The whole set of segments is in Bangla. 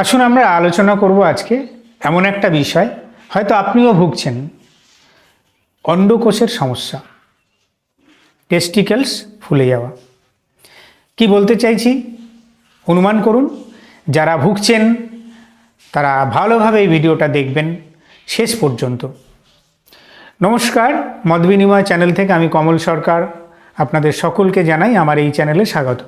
আসুন আমরা আলোচনা করব আজকে এমন একটা বিষয়, হয়তো আপনিও ভুগছেন। অন্ডকোষের সমস্যা টেস্টিকেলস ফুলে যাওয়া। কি বলতে চাইছি? অনুমান করুন, যারা ভুগছেন, তারা ভালোভাবে এই ভিডিওটা দেখবেন শেষ পর্যন্ত। নমস্কার মত বিনিময় চ্যানেল থেকে আমি কমল সরকার। আপনাদের সকলকে জানাই আমার এই চ্যানেলে স্বাগত।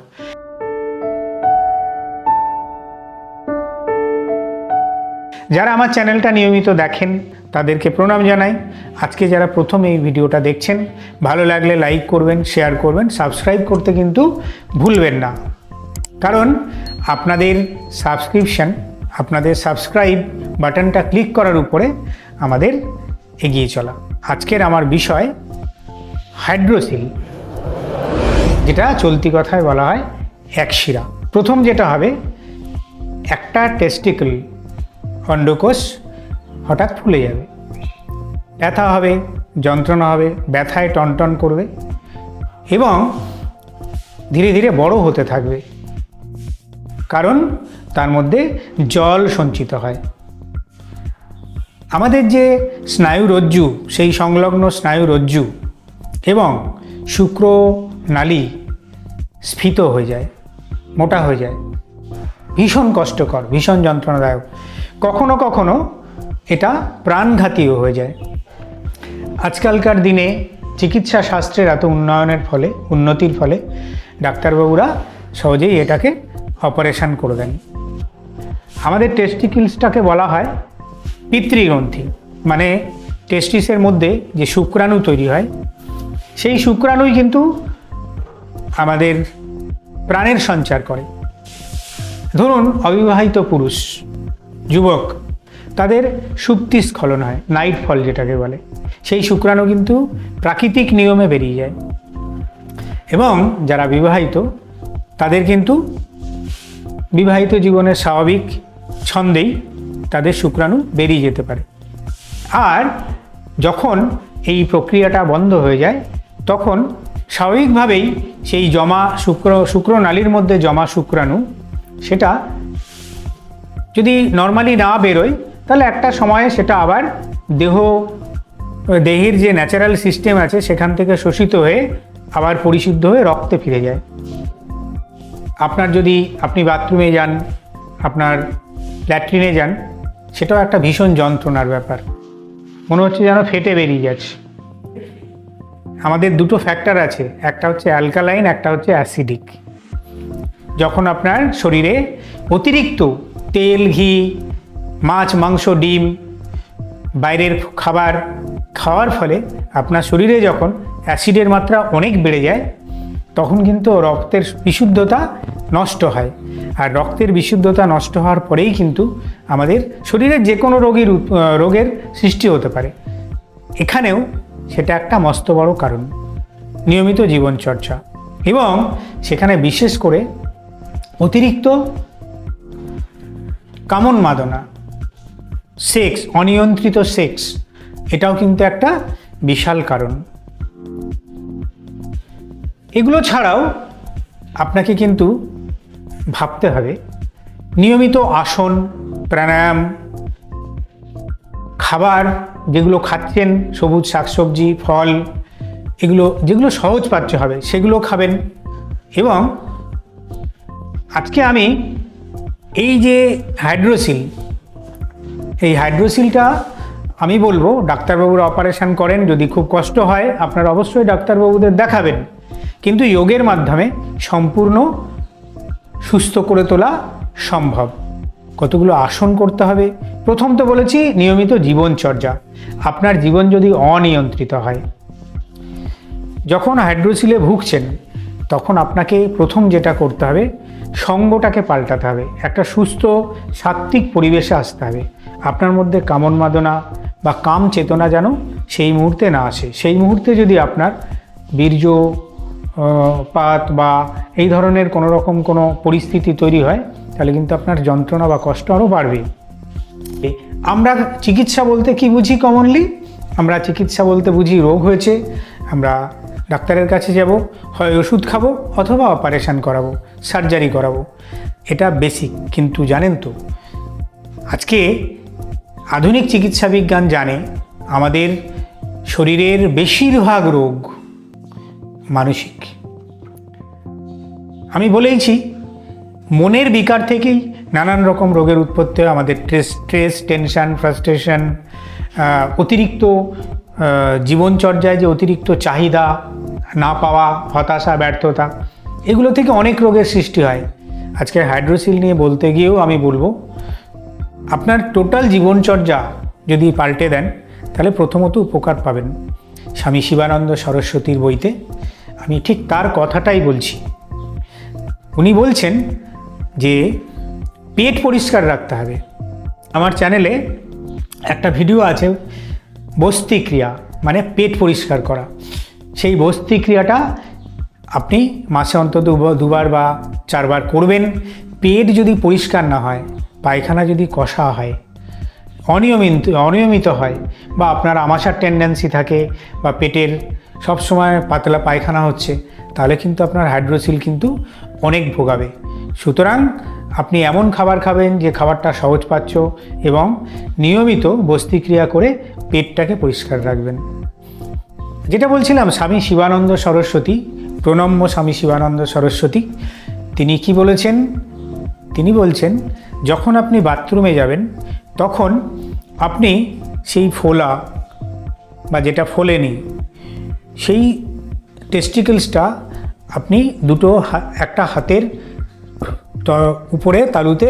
যারা আমার চ্যানেলটা নিয়মিত দেখেন, তাদেরকে প্রণাম জানাই। আজকে যারা প্রথম এই ভিডিওটা দেখছেন, ভালো লাগলে লাইক করবেন, শেয়ার করবেন, সাবস্ক্রাইব করতে কিন্তু ভুলবেন না। কারণ আপনাদের সাবস্ক্রিপশন, আপনাদের সাবস্ক্রাইব বাটনটা ক্লিক করার উপরে আমাদের এগিয়ে চলা। আজকের আমার বিষয়, হাইড্রোসিল, যেটা চলতি কথায় বলা হয় একশিরা প্রথম যেটা হবে, একটা টেস্টিকল অন্ডকোষ হঠাৎ ফুলে যাবে। ব্যথা হবে, যন্ত্রণা হবে, ব্যথায় টনটন করবে এবং ধীরে ধীরে বড় হতে থাকবে। কারণ তার মধ্যে জল সঞ্চিত হয়। আমাদের যে স্নায়ুরজ্জু সেই সংলগ্ন স্নায়ুরজ্জু এবং শুক্র নালী স্ফীত হয়ে যায়, মোটা হয়ে যায়। ভীষণ কষ্টকর, ভীষণ যন্ত্রণাদায়ক। কখনো কখনো এটা প্রাণঘাতীও হয়ে যায়। আজকালকার দিনে চিকিৎসা শাস্ত্রের এত উন্নয়নের ফলে, উন্নতির ফলে ডাক্তারবাবুরা সহজেই এটাকে অপারেশান করে দেন। আমাদের টেস্টিকিলসটাকে বলা হয় পিতৃগ্রন্থি। মানে টেস্টিসের মধ্যে যে শুক্রাণু তৈরি হয়, সেই শুক্রাণুই কিন্তু আমাদের প্রাণের সঞ্চার করে। ধরুন, অবিবাহিত পুরুষ যুবক, তাদের সুপ্তিস্খলন হয় নাইট ফল যেটাকে বলে। সেই শুক্রাণু কিন্তু প্রাকৃতিক নিয়মে বেরিয়ে যায়। এবং যারা বিবাহিত, তাদের কিন্তু বিবাহিত জীবনের স্বাভাবিক ছন্দেই তাদের শুক্রাণু বেরিয়ে যেতে পারে। আর যখন এই প্রক্রিয়াটা বন্ধ হয়ে যায়, তখন স্বাভাবিকভাবেই সেই জমা শুক্র শুক্রনালীর মধ্যে জমা শুক্রাণু, সেটা যদি নর্মালি না বেরোয়, তাহলে একটা সময়ে সেটা আবার দেহ, দেহের যে ন্যাচারাল সিস্টেম আছে, সেখান থেকে শোষিত হয়ে আবার পরিশুদ্ধ হয়ে রক্তে ফিরে যায়। আপনার যদি আপনি বাথরুমে যান, আপনার ল্যাট্রিনে যান, সেটাও একটা ভীষণ যন্ত্রণার ব্যাপার। মনে হচ্ছে যেন ফেটে বেরিয়ে যাচ্ছে। আমাদের দুটো ফ্যাক্টর আছে, একটা হচ্ছে অ্যালকালাইন একটা হচ্ছে অ্যাসিডিক যখন আপনার শরীরে অতিরিক্ত তেল, ঘি, মাছ, মাংস, ডিম, বাইরের খাবার খাওয়ার ফলে আপনার শরীরে যখন অ্যাসিডের মাত্রা অনেক বেড়ে যায়, তখন কিন্তু রক্তের বিশুদ্ধতা নষ্ট হয়। আর রক্তের বিশুদ্ধতা নষ্ট হওয়ার পরেই কিন্তু আমাদের শরীরের যে কোনো রোগীর রোগের সৃষ্টি হতে পারে। এখানেও সেটা একটা মস্ত বড় কারণ, নিয়মিত জীবনচর্চা। এবং সেখানে বিশেষ করে অতিরিক্ত কামন মাদনা। সেক্স, অনিয়ন্ত্রিত সেক্স, এটাও কিন্তু একটা বিশাল কারণ। এগুলো ছাড়াও আপনাকে কিন্তু ভাবতে হবে, নিয়মিত আসন, প্রাণায়াম, খাবার যেগুলো খাচ্ছেন, সবুজ শাকসবজি, ফল, এগুলো যেগুলো সহজ পাচ্য হবে, সেগুলো খাবেন। এবং আজকে আমি এই যে হাইড্রোসিল এই হাইড্রোসিলটা আমি বলব ডাক্তারবাবুরা অপারেশন করেন, যদি খুব কষ্ট হয়, আপনারা অবশ্যই ডাক্তারবাবুদের দেখাবেন। কিন্তু যোগের মাধ্যমে সম্পূর্ণ সুস্থ করে তোলা সম্ভব। কতগুলো আসন করতে হবে? প্রথম তো বলেছি, নিয়মিত জীবনচর্যা। আপনার জীবন যদি অনিয়ন্ত্রিত হয়, যখন হাইড্রোসিলে ভুগছেন, তখন আপনাকে প্রথম যেটা করতে হবে সঙ্গটাকে পাল্টাতে হবে। একটা সুস্থ, সাত্ত্বিক পরিবেশে আসতে হবে। আপনার মধ্যে কামন মাদনা বা কাম চেতনা যেন সেই মুহূর্তে না আসে। সেই মুহূর্তে যদি আপনার বীর্য পাত বা এই ধরনের কোনো রকম কোনো পরিস্থিতি তৈরি হয়, তাহলে কিন্তু আপনার যন্ত্রণা বা কষ্ট আরও বাড়বে। আমরা চিকিৎসা বলতে কি বুঝি কমনলি আমরা চিকিৎসা বলতে বুঝি রোগ হয়েছে, আমরা ডাক্তারের কাছে যাব, হয় ওষুধ খাব অথবা অপারেশান করাবো সার্জারি করাবো। এটা বেসিক কিন্তু জানেন তো, আজকে আধুনিক চিকিৎসা বিজ্ঞান জানে আমাদের শরীরের বেশিরভাগ রোগ মানসিক। আমি বলেইছি, মনের বিকার থেকেই নানান রকম রোগের উৎপত্তি হয়। আমাদের স্ট্রেস স্ট্রেস টেনশন ফ্রাস্ট্রেশন অতিরিক্ত জীবনচর্যায় যে অতিরিক্ত চাহিদা না পাওয়া, হতাশা, ব্যর্থতা, এগুলো থেকে অনেক রোগের সৃষ্টি হয়। আজকে হাইড্রোসিল নিয়ে বলতে গিয়েও আমি বলব, আপনার টোটাল জীবনচর্যা যদি পাল্টে দেন, তাহলে প্রথমত উপকার পাবেন। স্বামী শিবানন্দ সরস্বতীর বইতে আমি ঠিক তার কথাটাই বলছি। উনি বলছেন যে, পেট পরিষ্কার রাখতে হবে। আমার চ্যানেলে একটা ভিডিও আছে বস্তি ক্রিয়া মানে পেট পরিষ্কার করা। সেই বস্তি ক্রিয়াটা আপনি মাসে অন্তত দুবার- বা চারবার করবেন। পেট যদি পরিষ্কার না হয়, পায়খানা যদি কষা হয়, অনিয়মিত অনিয়মিত হয়, বা আপনার আমাশার টেন্ডেন্সি থাকে, বা পেটের সবসময় পাতলা পায়খানা হচ্ছে, তাহলে কিন্তু আপনার হাইড্রোসিল কিন্তু অনেক ভোগাবে। সুতরাং আপনি এমন খাবার খাবেন যে খাবারটা সহজপাচ্য এবং নিয়মিত বস্তিক্রিয়া করে পেটটাকে পরিষ্কার রাখবেন। যেটা বলছিলাম, স্বামী শিবানন্দ সরস্বতী, প্রণম্য স্বামী শিবানন্দ সরস্বতী, তিনি কি বলেছেন? তিনি বলছেন, যখন আপনি বাথরুমে যাবেন, তখন আপনি সেই ফোলা বা যেটা ফোলেনি, সেই টেস্টিকেলসটা আপনি দুটো একটা হাতের উপরে তালুতে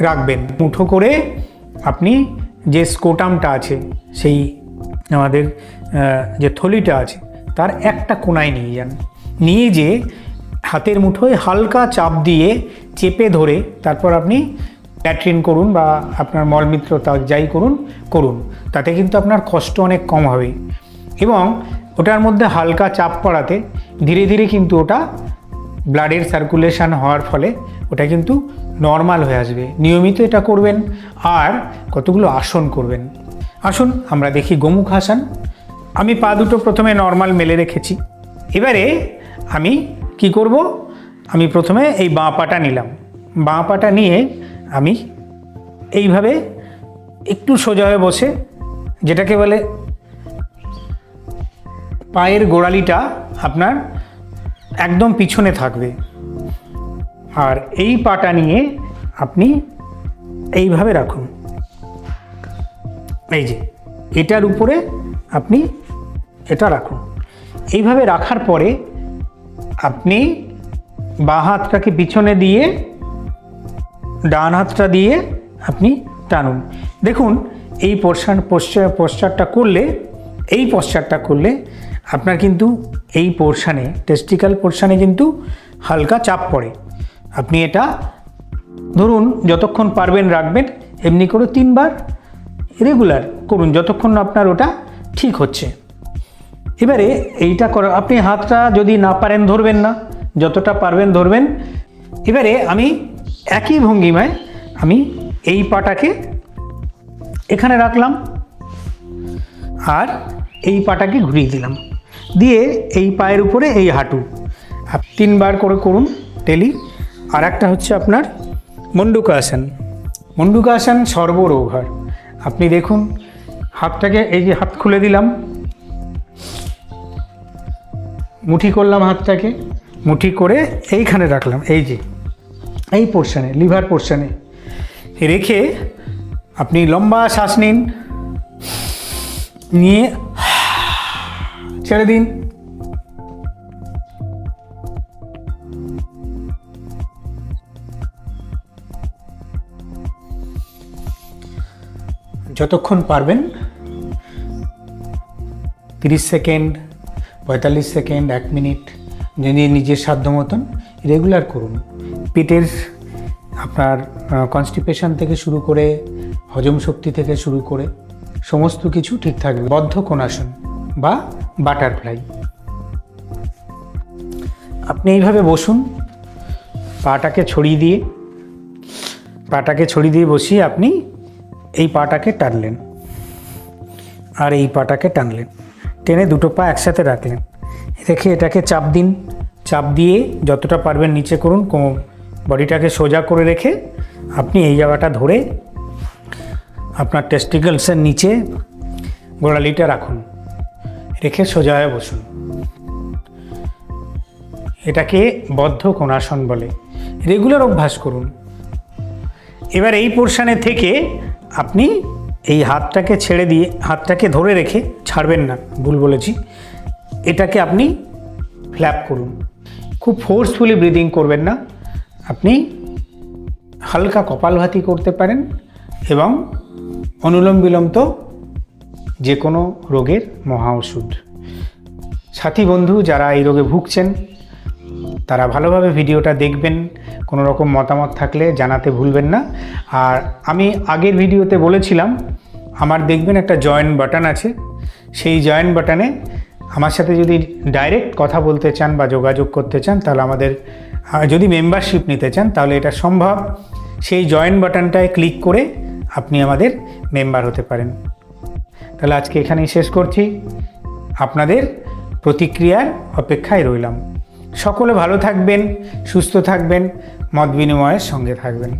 রাখবেন। মুঠো করে আপনি যে স্কোটামটা আছে, সেই আমাদের যে থলিটা আছে, তার একটা কোনায় নিয়ে যান। নিয়ে যে হাতের মুঠোয় হালকা চাপ দিয়ে চেপে ধরে তারপর আপনি ল্যাট্রিন করুন বা আপনার মলমিত্র তা যাই করুন করুন। তাতে কিন্তু আপনার কষ্ট অনেক কম হবে। এবং ওটার মধ্যে হালকা চাপ পড়াতে ধীরে ধীরে কিন্তু ওটা ব্লাডের সার্কুলেশন হওয়ার ফলে ওটা কিন্তু নর্মাল হয়ে আসবে। নিয়মিত এটা করবেন আর কতগুলো আসন করবেন। আসুন, আমরা দেখি গোমুখ হাসান। আমি পা দুটো প্রথমে নর্মাল মেলে রেখেছি। এবারে আমি কি করব? আমি প্রথমে এই বাঁ পাটা নিলাম। বাঁ পাটা নিয়ে আমি এইভাবে একটু সোজা হয়ে বসে, যেটাকে বলে পায়ের গোড়ালিটা আপনার একদম পিছনে থাকবে। আর এই পাটা নিয়ে আপনি এইভাবে রাখুন। এই যে, এটার উপরে আপনি এটা রাখুন। এইভাবে রাখার পরে আপনি বাঁ হাতটাকে পিছনে দিয়ে, ডান হাতটা দিয়ে আপনি টানুন। দেখুন, এই পোশ্চার পোশ্চারটা করলে, এই পোশ্চারটা করলে আপনার কিন্তু এই পোর্শানে টেস্টিক্যাল পোর্শানে কিন্তু হালকা চাপ পড়ে। আপনি এটা ধরুন, যতক্ষণ পারবেন রাখবেন, এমনি করে তিনবার রেগুলার করুন, যতক্ষণ আপনার ওটা ঠিক হচ্ছে। এবারে এইটা করা, আপনি হাতটা যদি না পারেন ধরবেন না, যতটা পারবেন ধরবেন। এবারে আমি একই ভঙ্গিমায় আমি এই পাটাকে এখানে রাখলাম আর এই পাটাকে ঘুরিয়ে দিলাম। দিয়ে এই পায়ের উপরে এই হাঁটু। তিনবার করে করুন টেলি। আর একটা হচ্ছে আপনার মন্ডুকাসন। মন্ডুকাসন সর্বরোঘর আপনি দেখুন, হাতটাকে এই যে হাত খুলে দিলাম। মুঠি করলাম হাতটাকে, মুঠি করে এইখানে রাখলাম, এই যে, এই পোর্শনে লিভার পোর্শানে রেখে আপনি লম্বা শ্বাস নিন, নিয়ে ছেড়ে দিন। যতক্ষণ পারবেন, তিরিশ সেকেন্ড, পঁয়তাল্লিশ সেকেন্ড, এক মিনিট, যদি নিজের সাধ্য মতন, রেগুলার করুন। পেটের আপনার কনস্টিপেশন থেকে শুরু করে, হজম শক্তি থেকে শুরু করে, সমস্ত কিছু ঠিক থাকবে। বদ্ধ কোনাসন বা বাটারফ্লাই আপনি এইভাবে বসুন, পাটাকে ছড়িয়ে দিয়ে, পাটাকে ছড়িয়ে দিয়ে বসিয়ে আপনি এই পাটাকে টানলেন। আর এই পাটাকে টানলেন। টেনে দুটো পা একসাথে রাখলেন। রেখে এটাকে চাপ দিন। চাপ দিয়ে যতটা পারবেন নিচে করুন। বডিটাকে সোজা করে রেখে আপনি এই জায়গাটা ধরে আপনার টেস্টিকলসের নিচে গোড়ালিটা রাখুন। রেখে সোজা হয়ে বসুন। এটাকে বদ্ধ কোণাসন বলে। রেগুলার অভ্যাস করুন। এবার এই পোর্শানে থেকে আপনি এই হাতটাকে ছেড়ে দিয়ে, হাতটাকে ধরে রেখে ছাড়বেন না, ভুল বলেছি। এটাকে আপনি ফ্ল্যাপ করুন। খুব ফোর্সফুলি ব্রিদিং করবেন না। আপনি হালকা কপালভাতি করতে পারেন এবং অনুলোম বিলোম তো যে কোনো রোগের মহা ওষুধ। সাথী বন্ধু, যারা এই রোগে ভুগছেন তারা ভালোভাবে ভিডিওটা দেখবেন কোনো রকম মতামত থাকলে জানাতে ভুলবেন না। আর আমি আগের ভিডিওতে বলেছিলাম, আমার দেখবেন একটা জয়েন বাটন আছে। সেই জয়েন বাটনে আমার সাথে যদি ডাইরেক্ট কথা বলতে চান বা যোগাযোগ করতে চান, তাহলে আমাদের যদি মেম্বারশিপ নিতে চান, তাহলে এটা সম্ভব। সেই জয়েন বাটনটায় ক্লিক করে আপনি আমাদের মেম্বার হতে পারেন। তাহলে আজকে এখানেই শেষ করছি। আপনাদের প্রতিক্রিয়ার অপেক্ষায় রইলাম। সকলে ভালো থাকবেন সুস্থ থাকবেন মত বিনিময়ের সঙ্গে থাকবেন।